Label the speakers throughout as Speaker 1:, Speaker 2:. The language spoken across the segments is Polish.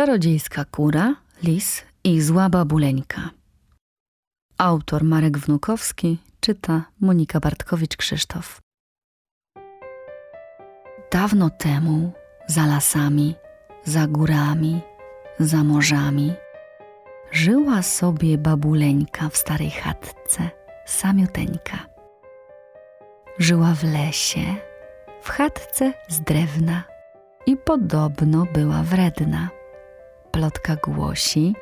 Speaker 1: Czarodziejska kura, lis i zła babuleńka. Autor Marek Wnukowski czyta Monika Bartkowicz-Krzysztof. Dawno temu, za lasami, za górami, za morzami, żyła sobie babuleńka w starej chatce, samiuteńka. Żyła w lesie, w chatce z drewna i podobno była wredna. Plotka głosi,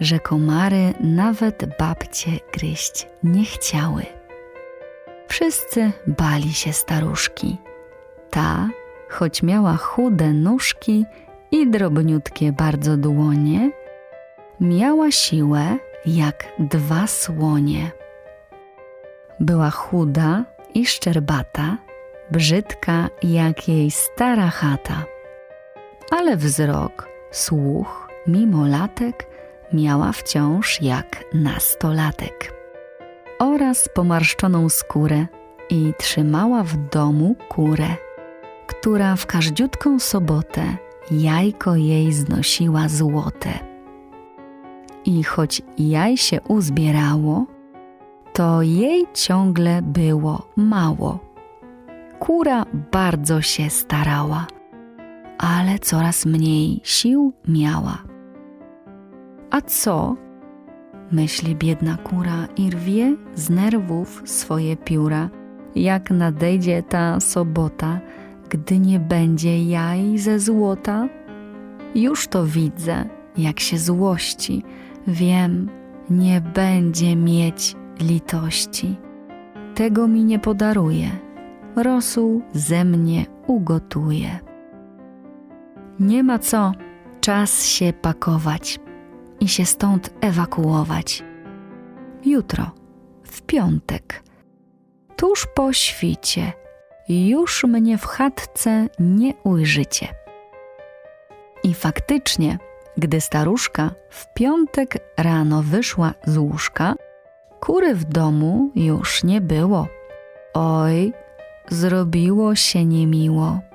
Speaker 1: że komary nawet babcie gryźć nie chciały. Wszyscy bali się staruszki. Ta, choć miała chude nóżki i drobniutkie bardzo dłonie, miała siłę jak dwa słonie. Była chuda i szczerbata, brzydka jak jej stara chata. Ale wzrok, słuch, mimo latek, miała wciąż jak nastolatek. Oraz pomarszczoną skórę i trzymała w domu kurę, która w każdziutką sobotę jajko jej znosiła złote. I choć jaj się uzbierało, to jej ciągle było mało. Kura bardzo się starała, ale coraz mniej sił miała. A co? Myśli biedna kura i rwie z nerwów swoje pióra, jak nadejdzie ta sobota, gdy nie będzie jaj ze złota. Już to widzę, jak się złości, wiem, nie będzie mieć litości. Tego mi nie podaruje, rosół ze mnie ugotuje. Nie ma co, czas się pakować i się stąd ewakuować. Jutro, w piątek, tuż po świcie, już mnie w chatce nie ujrzycie. I faktycznie, gdy staruszka w piątek rano wyszła z łóżka, kury w domu już nie było. Oj, zrobiło się niemiło.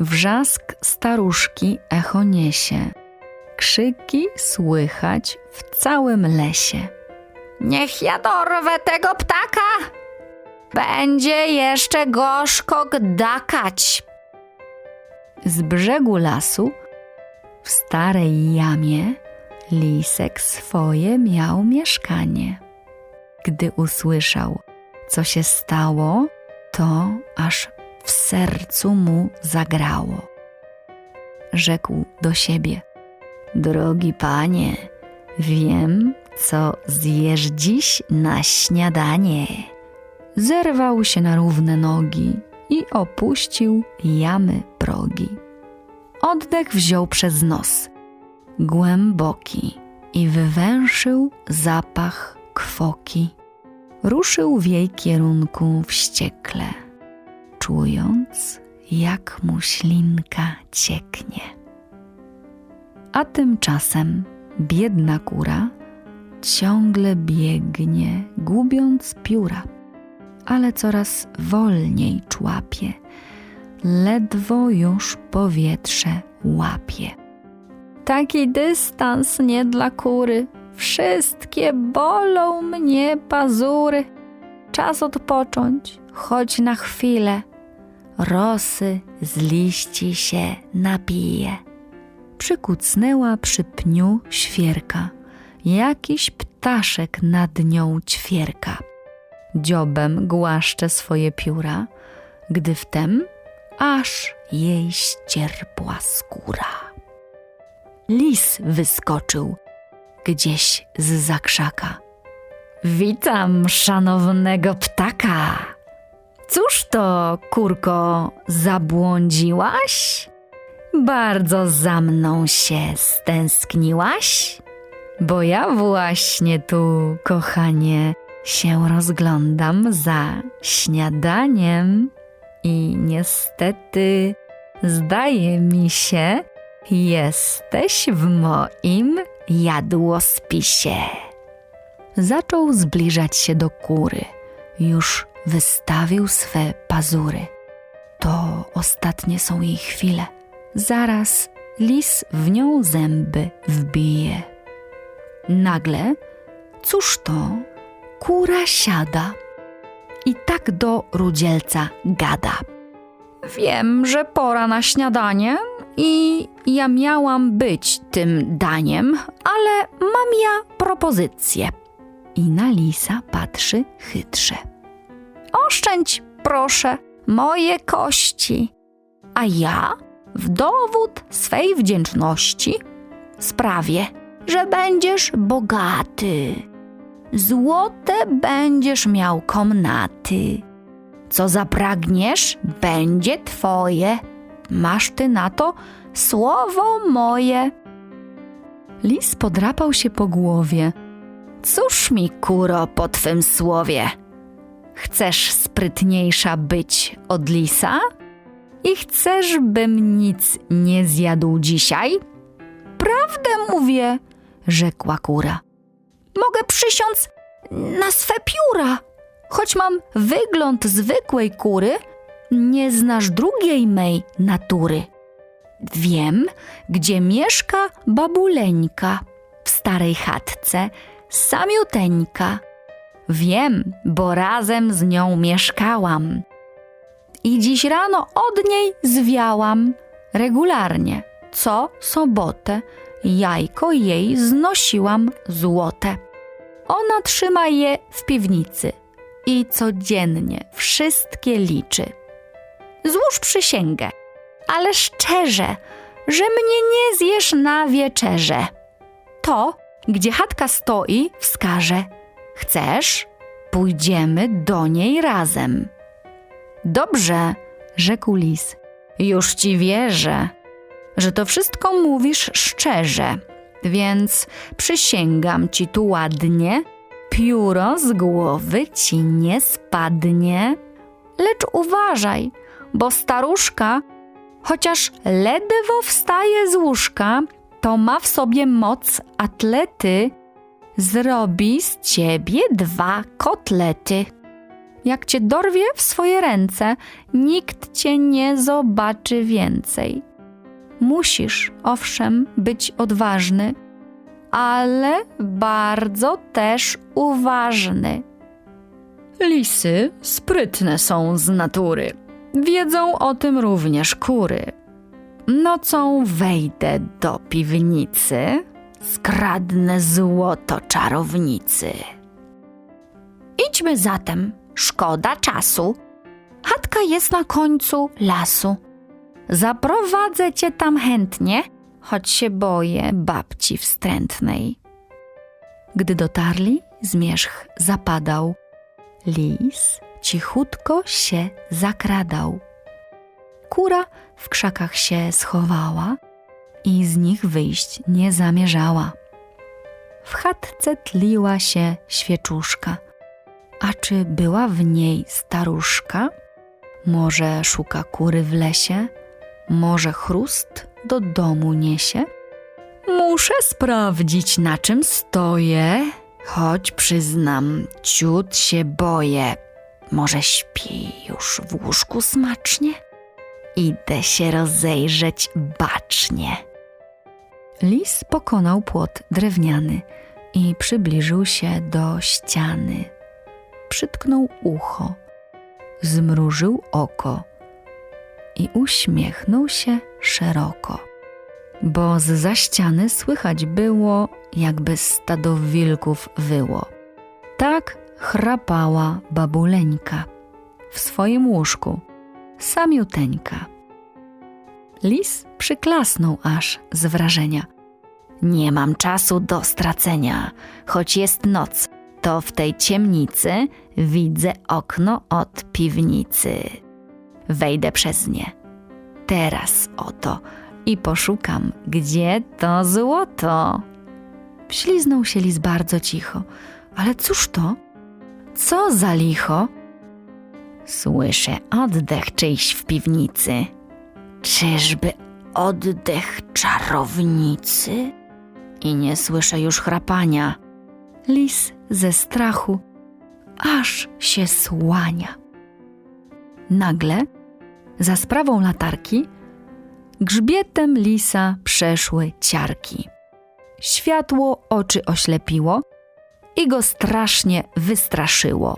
Speaker 1: Wrzask staruszki echo niesie, krzyki słychać w całym lesie.
Speaker 2: Niech ja dorwę tego ptaka! Będzie jeszcze gorzko gdakać.
Speaker 1: Z brzegu lasu, w starej jamie, lisek swoje miał mieszkanie. Gdy usłyszał, co się stało, to aż w sercu mu zagrało. Rzekł do siebie: Drogi panie, wiem, co zjesz dziś na śniadanie. Zerwał się na równe nogi i opuścił jamy progi. Oddech wziął przez nos, głęboki, i wywęszył zapach kwoki. Ruszył w jej kierunku wściekle, czując, jak mu ślinka cieknie. A tymczasem biedna kura ciągle biegnie, gubiąc pióra, ale coraz wolniej człapie, ledwo już powietrze łapie. Taki dystans nie dla kury, wszystkie bolą mnie pazury. Czas odpocząć, choć na chwilę, rosy z liści się napije. Przykucnęła przy pniu świerka, jakiś ptaszek nad nią ćwierka. Dziobem głaszcze swoje pióra, gdy wtem aż jej ścierpła skóra. Lis wyskoczył gdzieś z zakrzaka. Witam szanownego ptaka. Cóż to, kurko, zabłądziłaś? Bardzo za mną się stęskniłaś? Bo ja właśnie tu, kochanie, się rozglądam za śniadaniem i niestety zdaje mi się, jesteś w moim jadłospisie. Zaczął zbliżać się do kury. Już wystawił swe pazury. To ostatnie są jej chwile. Zaraz lis w nią zęby wbije. Nagle, cóż to, kura siada i tak do rudzielca gada. Wiem, że pora na śniadanie i ja miałam być tym daniem, ale mam ja propozycję. I na lisa patrzy chytrze. Oszczędź, proszę, moje kości, a ja w dowód swej wdzięczności sprawię, że będziesz bogaty. Złote będziesz miał komnaty. Co zapragniesz, będzie twoje. Masz ty na to słowo moje. Lis podrapał się po głowie. Cóż mi, kuro, po twym słowie? Chcesz sprytniejsza być od lisa? I chcesz, bym nic nie zjadł dzisiaj? Prawdę mówię, rzekła kura. Mogę przysiąc na swe pióra. Choć mam wygląd zwykłej kury, nie znasz drugiej mej natury. Wiem, gdzie mieszka babuleńka w starej chatce, samiuteńka. Wiem, bo razem z nią mieszkałam. I dziś rano od niej zwiałam regularnie. Co sobotę jajko jej znosiłam złote. Ona trzyma je w piwnicy i codziennie wszystkie liczy. Złóż przysięgę, ale szczerze, że mnie nie zjesz na wieczerze. To, gdzie chatka stoi, wskaże. Chcesz? Pójdziemy do niej razem. Dobrze, rzekł lis. Już ci wierzę, że to wszystko mówisz szczerze, więc przysięgam ci tu ładnie, pióro z głowy ci nie spadnie. Lecz uważaj, bo staruszka, chociaż ledwo wstaje z łóżka, to ma w sobie moc atlety, zrobi z ciebie dwa kotlety. Jak cię dorwie w swoje ręce, nikt cię nie zobaczy więcej. Musisz, owszem, być odważny, ale bardzo też uważny. Lisy sprytne są z natury. Wiedzą o tym również kury. Nocą wejdę do piwnicy, skradnę złoto czarownicy. Idźmy zatem, szkoda czasu. Chatka jest na końcu lasu. Zaprowadzę cię tam chętnie, choć się boję babci wstrętnej. Gdy dotarli, zmierzch zapadał. Lis cichutko się zakradał. Kura w krzakach się schowała i z nich wyjść nie zamierzała. W chatce tliła się świeczuszka. A czy była w niej staruszka? Może szuka kury w lesie? Może chrust do domu niesie? Muszę sprawdzić, na czym stoję, choć przyznam, ciut się boję. Może śpi już w łóżku smacznie? Idę się rozejrzeć bacznie. Lis pokonał płot drewniany i przybliżył się do ściany. Przytknął ucho, zmrużył oko i uśmiechnął się szeroko, bo z za ściany słychać było, jakby stado wilków wyło. Tak chrapała babuleńka w swoim łóżku, samiuteńka. Lis przyklasnął aż z wrażenia. Nie mam czasu do stracenia, choć jest noc, to w tej ciemnicy widzę okno od piwnicy. Wejdę przez nie. Teraz oto i poszukam, gdzie to złoto. Śliznął się lis bardzo cicho. Ale cóż to? Co za licho? Słyszę oddech czyjś w piwnicy. Czyżby oddech czarownicy? I nie słyszę już chrapania. Lis ze strachu aż się słania. Nagle, za sprawą latarki, Grzbietem lisa przeszły ciarki. Światło oczy oślepiło i go strasznie wystraszyło.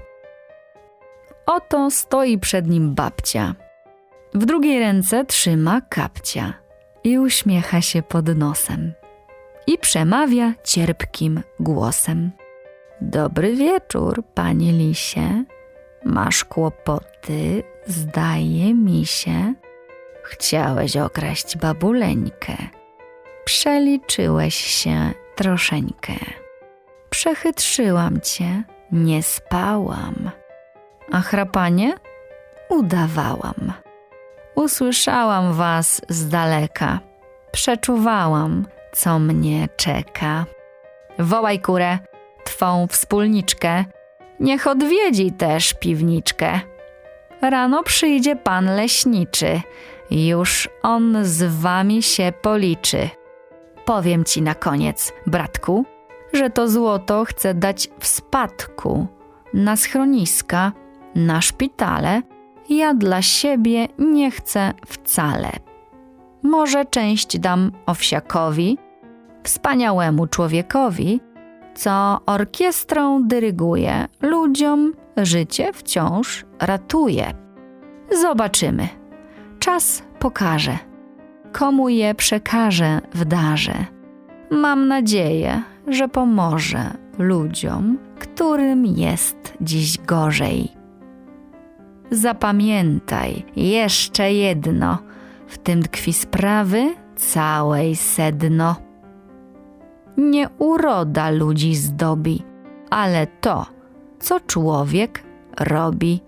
Speaker 1: Oto stoi przed nim babcia. W drugiej ręce trzyma kapcia i uśmiecha się pod nosem i przemawia cierpkim głosem. Dobry wieczór, panie lisie. Masz kłopoty, zdaje mi się. Chciałeś okraść babuleńkę. Przeliczyłeś się troszeńkę. Przechytrzyłam cię, nie spałam. A chrapanie? Udawałam. Usłyszałam was z daleka. Przeczuwałam, co mnie czeka. Wołaj kurę, twą wspólniczkę. Niech odwiedzi też piwniczkę. Rano przyjdzie pan leśniczy. Już on z wami się policzy. Powiem ci na koniec, bratku, że to złoto chcę dać w spadku na schroniska, na szpitale. Ja dla siebie nie chcę wcale. Może część dam owsiakowi, wspaniałemu człowiekowi, co orkiestrą dyryguje, ludziom życie wciąż ratuje. Zobaczymy. Czas pokaże, komu je przekaże w darze. Mam nadzieję, że pomoże ludziom, którym jest dziś gorzej. Zapamiętaj jeszcze jedno, w tym tkwi sprawy całej sedno. Nie uroda ludzi zdobi, ale to, co człowiek robi.